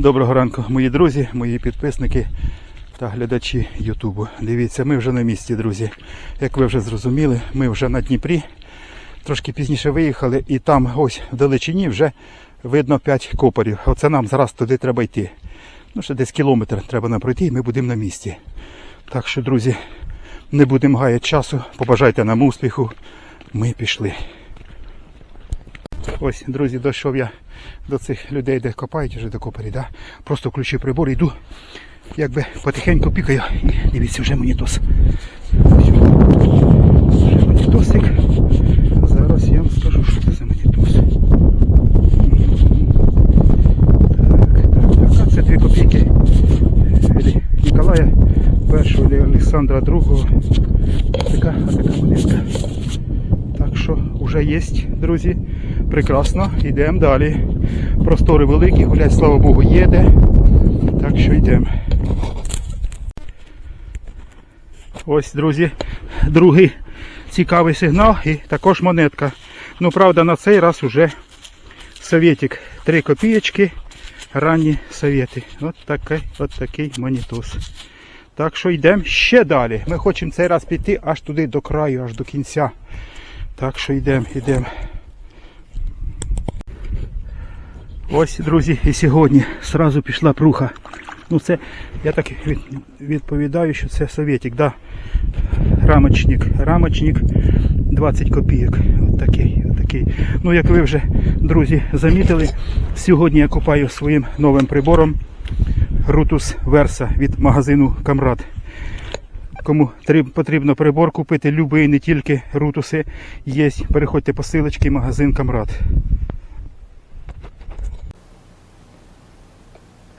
Доброго ранку, мої друзі, мої підписники та глядачі Ютубу. Дивіться, ми вже на місці, друзі. Як ви вже зрозуміли, ми вже на Дніпрі. Трошки пізніше виїхали і там ось в далечині вже видно 5 копорів. Оце нам зараз туди треба йти. Ну, ще десь кілометр треба нам пройти і ми будемо на місці. Так що, друзі, не будемо гаяти часу. Побажайте нам успіху. Ми пішли. Ось, друзі, дійшов я до цих людей, де копають вже до копері. Да? Просто включив прибор йду, якби потихеньку пікаю. І дивіться, вже монітос. Вже монітосик. Зараз я вам скажу, що це за монітос. Так, так, так. Це дві копійки Ніколая першого Олександра другого. Така, така монетка. Так що вже є, друзі. Прекрасно, йдемо далі. Простори великі, гулять, слава Богу, є де. Так що йдемо. Ось, друзі, другий цікавий сигнал і також монетка. Ну, правда, на цей раз уже совєтик. Три копієчки, ранні совєти. От такий, от такий монітос. Так що йдемо ще далі. Ми хочемо цей раз піти аж туди до краю, аж до кінця. Так що йдемо, йдемо. Ось, друзі, і сьогодні сразу пішла пруха. Ну це, я так відповідаю, що це совєтик, да. Рамочник. Рамочник 20 копійок. От такий, от такий. Ну, як ви вже, друзі, замітили, сьогодні я купаю своїм новим прибором Rutus Versa від магазину Камрад. Кому потрібно прибор купити, любий, не тільки рутуси є. Переходьте по силочці магазин Камрад.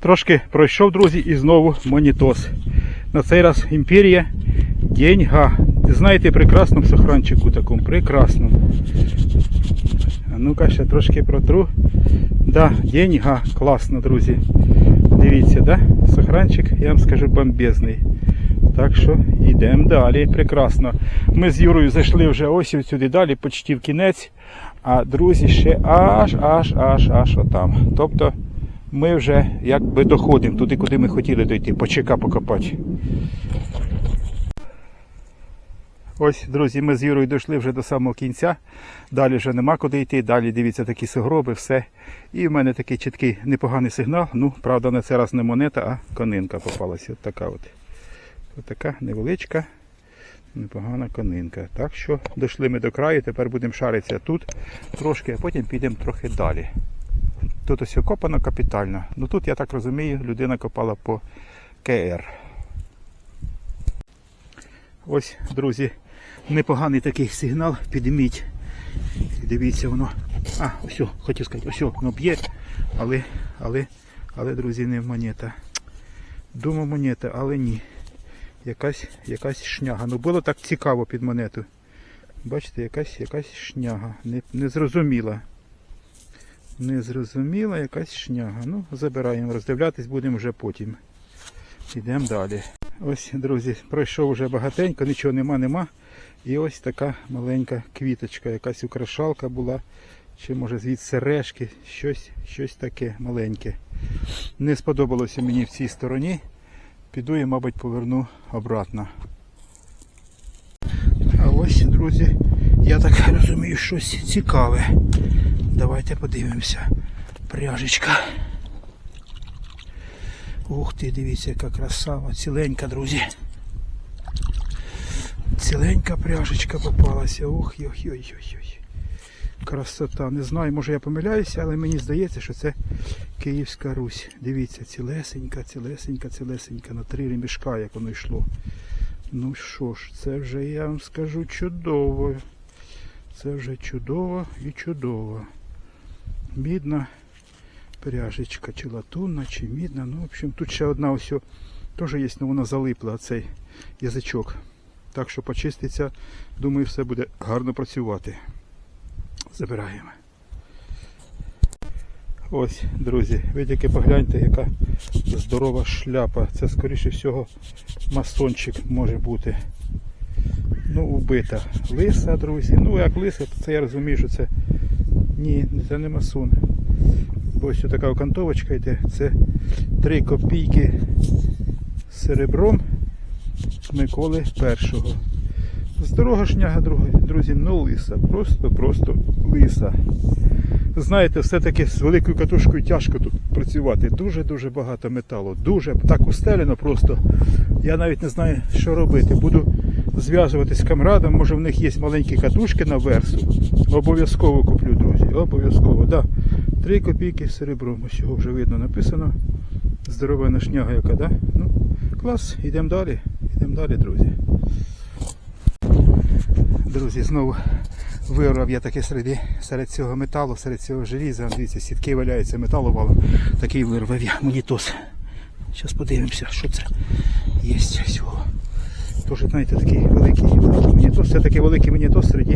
Трошки пройшов, друзі, і знову монітос. На цей раз імперія деньга. Знаєте, прекрасному сохранчику такому, прекрасному. Ну-ка ще трошки протру. Да, деньга, класно, друзі. Дивіться, да? Сохранчик, я вам скажу, бомбезний. Так що йдемо далі. Прекрасно. Ми з Юрою зайшли вже ось сюди далі, почти в кінець. А друзі ще аж, аж, аж, аж отам. Тобто ми вже якби доходимо туди, куди ми хотіли дойти, по ЧК покопати. Ось, друзі, ми з Юрою дійшли вже до самого кінця. Далі вже нема куди йти. Далі дивіться такі сугроби, все. І в мене такий чіткий непоганий сигнал. Ну, правда, на цей раз не монета, а конинка попалася. От така от. От така невеличка, непогана конинка. Так що дійшли ми до краю, тепер будемо шаритися тут трошки, а потім підемо трохи далі. Тут ось окопано капітально. Ну тут, я так розумію, людина копала по КР. Ось, друзі, непоганий такий сигнал, підійміть. Дивіться, воно. А, ось, хотів сказати, ось воно б'є, але, але, але, друзі, не монета. Думав монета, але ні. Якась, якась шняга. Ну було так цікаво під монету. Бачите, якась, якась шняга. Не, незрозуміла. Незрозуміла якась шняга. Ну, забираємо, роздивлятись будемо вже потім. Йдемо далі. Ось, друзі, пройшов вже багатенько, нічого нема, нема. І ось така маленька квіточка, якась украшалка була. Чи може звідси сережки, щось, щось таке маленьке. Не сподобалося мені в цій стороні. Піду і, мабуть, поверну обратно. А ось, друзі, я так розумію, щось цікаве. Давайте подивимося. Пряжечка. Ух ти, дивіться, яка красава, ціленька, друзі. Ціленька пряжечка попалася. Ух, ой-ой-ой-ой. Красота. Не знаю, може я помиляюся, але мені здається, що це Київська Русь. Дивіться, цілесенька, цілесенька, цілесенька, на три ремішка, як воно йшло. Ну що ж, це вже я вам скажу чудово. Це вже чудово і чудово. Мідна пряжечка, чи латунна, чи мідна. Ну, в общем, тут ще одна ось теж є, але вона залипла, цей язичок. Так що почиститься, думаю, все буде гарно працювати. Забираємо. Ось, друзі, ви тільки погляньте, яка здорова шляпа. Це, скоріше всього, масончик може бути. Ну, убита. Лиса, друзі. Ну, як лиса, то це я розумію, що це. Ні, це не масон. Бо ось така окантовочка йде. Це 3 копійки серебром Миколи першого. Здорога шняга, друзі, ну лиса. Просто-просто лиса. Знаєте, все-таки з великою катушкою тяжко тут працювати. Дуже-дуже багато металу. Дуже так устелено просто. Я навіть не знаю, що робити. Буду зв'язуватись з камрадом, може в них є маленькі катушки на версу. Обов'язково куплю, друзі. Обов'язково. Да. Три копійки серебром. Ось вже видно написано. Здорова шняга яка, да? Ну, клас, йдемо далі. Йдемо далі, друзі. Друзі, знову вирвав я таке серед, серед цього металу, серед цього желіза. Дивіться, сітки валяються металу валом. Такий вирвав я монітос. Зараз подивимося, що це є всього. Тож, знаєте, такий великий. Це такий великий монітос серед,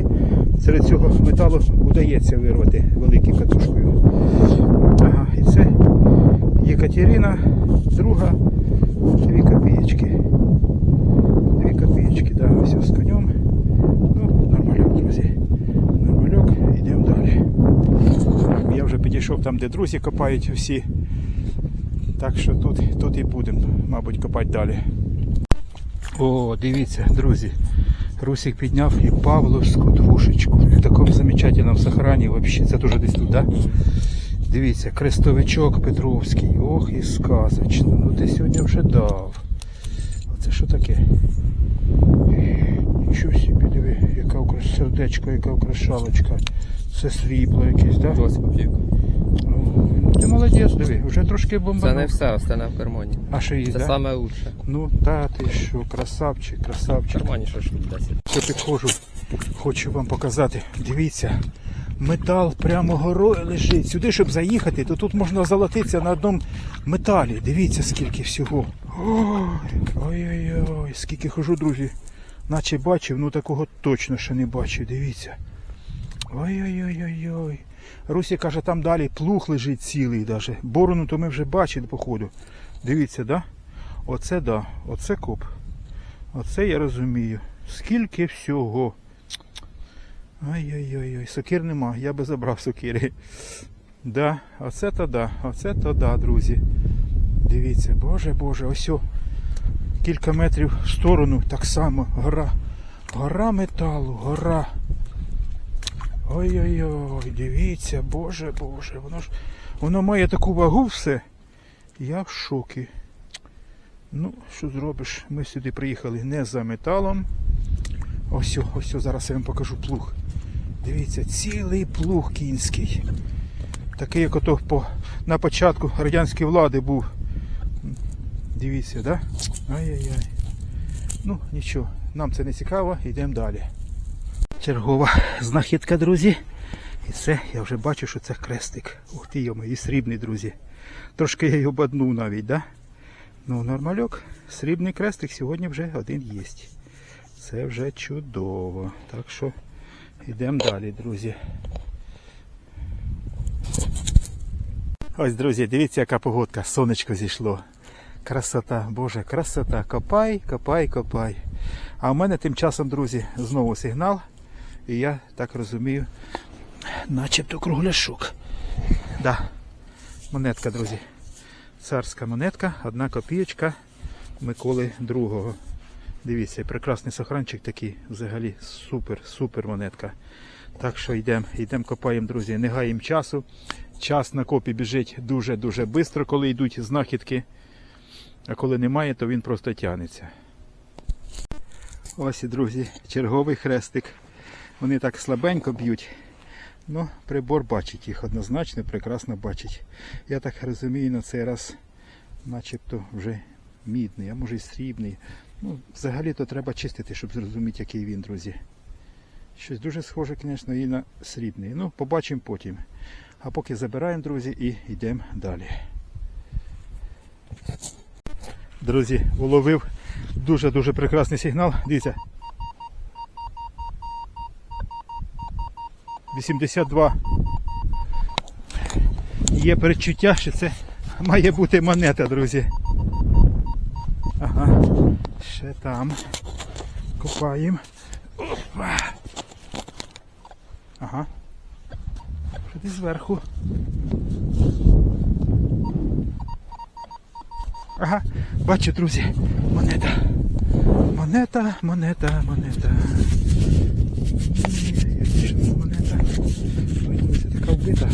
серед цього металу вдається вирвати великим катушкою. Ага, і це Єкатерина, друга, дві копієчки. Дві копієчки, да, все з конем. Ну, нормальок, друзі. Нормальок, йдемо далі. Я вже підійшов там, де друзі копають всі. Так що тут, тут і будемо, мабуть, копати далі. О, дивіться, друзі. Русик підняв і Павловську двушечку. В такому замечательному сохрані вообще. Це дуже десь тут, да? Дивіться, крестовичок Петровський. Ох і сказочно. Ну ти сьогодні вже дав. Оце що таке? Нічого собі, диви, яка украс... сердечко, яка украшалочка. Це срібло якесь, так? Да? Ось попівка. Ну, ти молодець, диви, вже трошки Це не все, остане в кармані. А що є, Це да? саме лучше. Ну та ти що, красавчик, В красавчик. кармані що ж тут 10. Що підходжу, хочу вам показати. Дивіться, метал прямо горою лежить. Сюди, щоб заїхати, то тут можна золотитися на одному металі. Дивіться, скільки всього. Ой, Ой-ой-ой, скільки хожу, друзі. Наче бачив, ну такого точно ще не бачив. Дивіться. Ой-ой-ой-ой-ой. Русі каже, там далі плуг лежить цілий даже. Борону то ми вже бачили, походу. Дивіться, да? Оце да, оце коп. Оце я розумію. Скільки всього. Ай-яй-яй, сокир нема, я би забрав сокири. Да, оце то да, оце то да, друзі. Дивіться, боже боже, ось кілька метрів в сторону, так само, гора. Гора металу, гора. Ой-ой-ой, дивіться, боже боже, воно ж воно має таку вагу все. Я в шокі. Ну, що зробиш? Ми сюди приїхали не за металом. Ось, ось зараз я вам покажу плуг. Дивіться, цілий плуг кінський. Такий, як ото по, на початку радянської влади був. Дивіться, да? Ай-яй-яй. Ну, нічого, нам це не цікаво, йдемо далі. Чергова знахідка, друзі. І це я вже бачу, що це хрестик. Ух ти йому, і срібний, друзі. Трошки я його баднув навіть, да? Ну, нормальок, срібний крестик сьогодні вже один є. Це вже чудово. Так що йдемо далі, друзі. Ось, друзі, дивіться, яка погодка. Сонечко зійшло. Красота, Боже, красота. Копай, копай, копай. А у мене тим часом, друзі, знову сигнал. І я так розумію, начебто кругляшок. Да. Монетка, друзі. Царська монетка, одна копієчка Миколи II. Дивіться, прекрасний сохранчик такий, взагалі супер, супер монетка. Так що йдемо, йдемо копаємо, друзі, не гаємо часу. Час на копі біжить дуже-дуже швидко, коли йдуть знахідки. А коли немає, то він просто тягнеться. Ось, і, друзі, черговий хрестик. Вони так слабенько б'ють. Ну, прибор бачить їх однозначно, прекрасно бачить. Я так розумію, на цей раз начебто вже мідний, а може і срібний. Ну, взагалі-то треба чистити, щоб зрозуміти, який він, друзі. Щось дуже схоже, звісно, і на срібний. Ну, побачимо потім. А поки забираємо, друзі, і йдемо далі. Друзі, уловив дуже-дуже прекрасний сигнал. Дивіться. 82. Є передчуття, що це має бути монета, друзі. Ага. Ще там. Копаємо. Опа. Ага. Що зверху? Ага, бачу, друзі, монета. Монета, монета, монета. Ні, Що за монета? Ой, друзі, така вбита.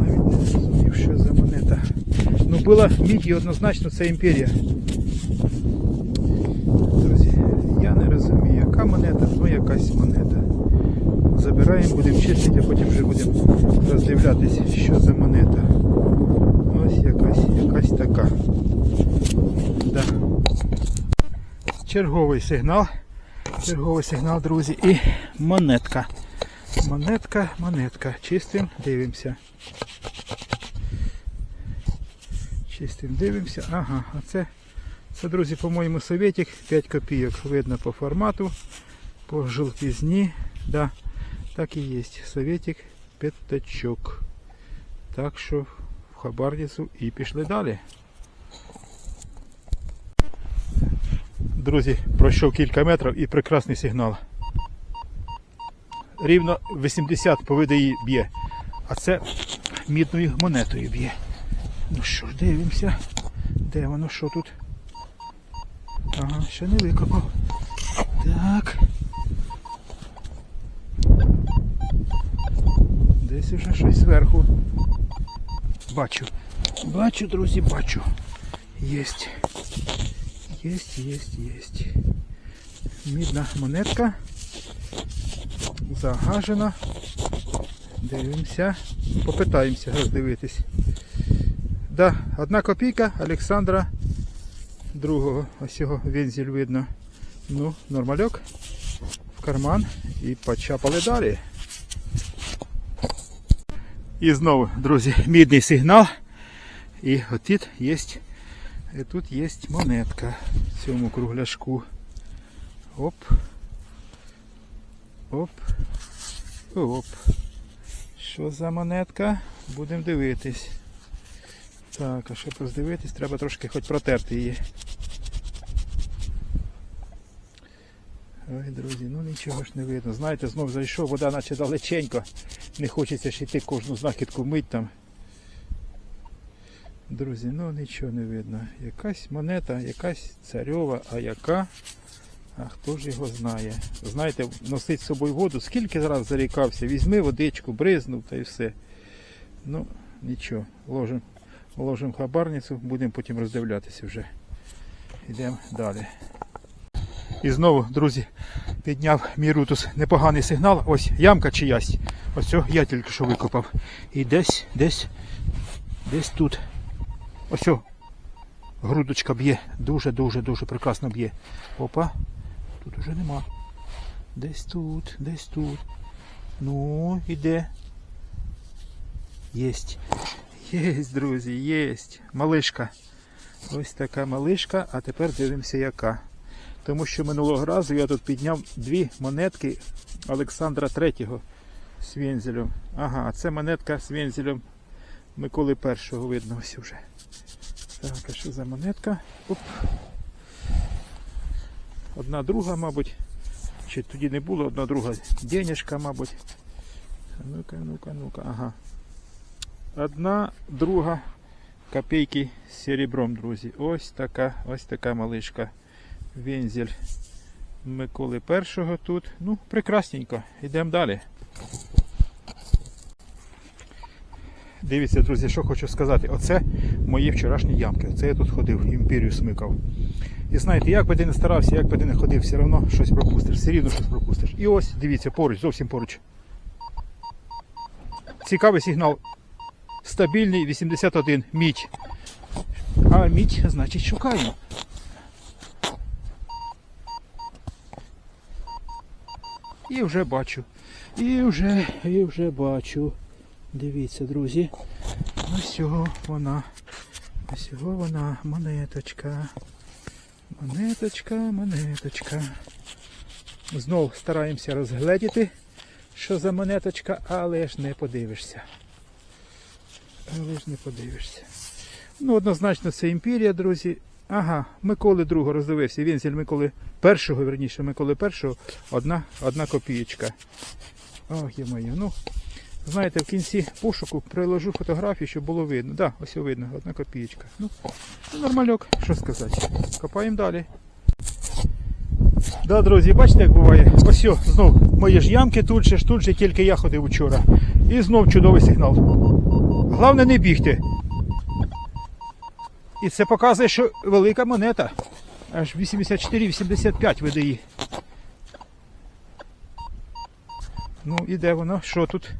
Навіть не зрозумів, що за монета. Ну, була мідь однозначно це імперія. Друзі, я не розумію, яка монета, ну якась монета. Забираємо, будемо чистити, а потім вже будемо роздивлятись, що за монета. Ось якась, якась така. Да. Черговий сигнал. Черговий сигнал, друзі. І монетка. Монетка, монетка. Чистим, дивимося. Чистим дивимося. Ага, а це, це, друзі, по-моєму, советик 5 копійок. Видно по формату, по жовтизні. Да, так і є. Советик п'ятачок. Так що в хабарницю і пішли далі. Друзі, пройшов кілька метрів і прекрасний сигнал. Рівно 80 по видаї б'є. А це мідною монетою б'є. Ну що ж, дивимося. Де воно що тут? Ага, ще не викопав. Так. Десь уже щось зверху. Бачу. Бачу, друзі, бачу. Єсть. Єсть, єсть, єсть. Мідна монетка. Загажена. Дивимося. Попитаємося роздивитись. Да, одна копійка Олександра другого. Ось його вензель видно. Ну, нормальок. В карман і почапали далі. І знову, друзі, мідний сигнал. І отут є, і тут є монетка в цьому кругляшку. Оп. Оп. Оп. Що за монетка? Будемо дивитись. Так, а щоб роздивитись, треба трошки хоч протерти її. Ой, друзі, ну нічого ж не видно. Знаєте, знов зайшов, вода наче далеченько. Не хочеться ж йти кожну знахідку мить там. Друзі, ну нічого не видно. Якась монета, якась царьова, а яка? А хто ж його знає? Знаєте, носить з собою воду, скільки раз зарікався, візьми водичку, бризнув та й все. Ну, нічого, ложимо ложим хабарницю, будемо потім роздивлятися вже. Йдемо далі. І знову, друзі, підняв мій рутус непоганий сигнал. Ось ямка чиясь. Ось цього я тільки що викопав. І десь, десь, десь тут. Ось о, грудочка б'є. Дуже-дуже дуже прекрасно б'є. Опа, тут уже нема. Десь тут, десь тут. Ну, іде. Єсть. Єсть, друзі, єсть. Малишка. Ось така малишка, а тепер дивимося яка. Тому що минулого разу я тут підняв дві монетки Олександра III з вензелем. Ага, це монетка з вензелем Миколи І видно ось вже. Так, а що за монетка? Оп. Одна друга, мабуть. Чи тоді не було одна друга денежка, мабуть. Ну-ка, ну-ка, ну-ка, ага. Одна друга копійки з серебром, друзі. Ось така, ось така малишка. Вензель Миколи першого тут. Ну, прекрасненько. Йдемо далі. Дивіться, друзі, що хочу сказати. Оце мої вчорашні ямки. Оце я тут ходив, імперію смикав. І знаєте, як би ти не старався, як би ти не ходив, все одно щось пропустиш, все рівно щось пропустиш. І ось, дивіться, поруч, зовсім поруч. Цікавий сигнал. Стабільний 81 мідь. А мідь, значить, шукаємо. І вже бачу. І вже, і вже бачу. Дивіться, друзі. Ось вона. Ось вона, монеточка. Монеточка, монеточка. Знов стараємося розгледіти, що за монеточка, але ж не подивишся. Але ж не подивишся. Ну, однозначно, це імперія, друзі. Ага, Миколи II роздивився. Вінзель Миколи першого, верніше, Миколи першого, одна, одна копієчка. Ох, є моє. Ну, знаєте, в кінці пошуку приложу фотографію, щоб було видно. Так, да, ось видно, одна копієчка. Ну, нормальок, що сказати. Копаємо далі. Да, друзі, бачите, як буває. Ось о, знов мої ж ямки тут же тут же тільки я ходив вчора. І знов чудовий сигнал. Головне не бігти. І це показує, що велика монета. Аж 84-85 видає. Ну і де воно? Що тут?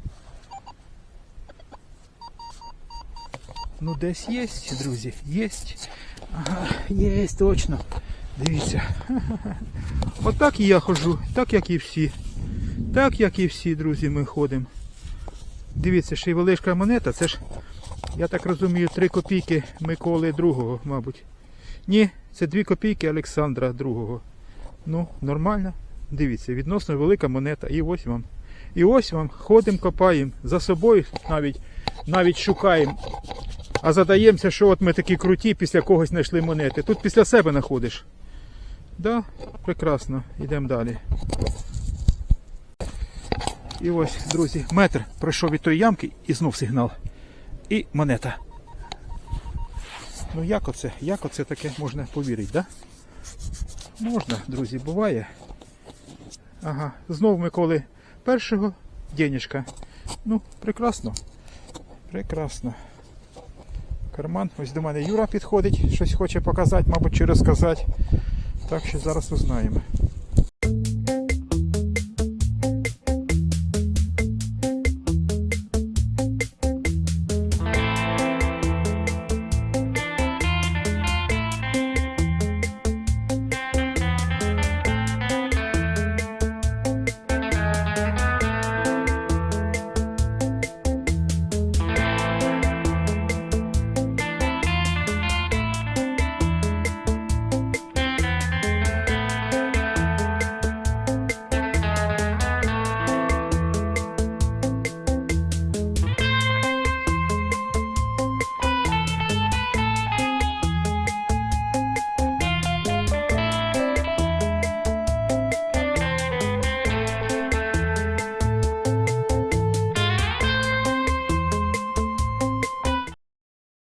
Ну десь є, друзі, є. Ага, є, точно. Дивіться. Отак і я ходжу, так як і всі. Так як і всі, друзі, ми ходимо. Дивіться, ще й велика монета, це ж, я так розумію, 3 копійки Миколи II, мабуть. Ні, це 2 копійки Олександра II. Ну, нормально. Дивіться, відносно велика монета. І ось вам. І ось вам ходимо, копаємо. За собою навіть, навіть шукаємо. А задаємося, що от ми такі круті, після когось знайшли монети. Тут після себе знаходиш. Да, прекрасно. Йдемо далі. І ось, друзі, метр пройшов від тої ямки і знов сигнал. І монета. Ну як оце? Як оце таке можна повірити, да? Можна, друзі, буває. Ага, знов Миколи першого денежка. Ну, прекрасно. Прекрасно. Карман. Ось до мене Юра підходить, щось хоче показати, мабуть, чи розказати. Так що зараз узнаємо.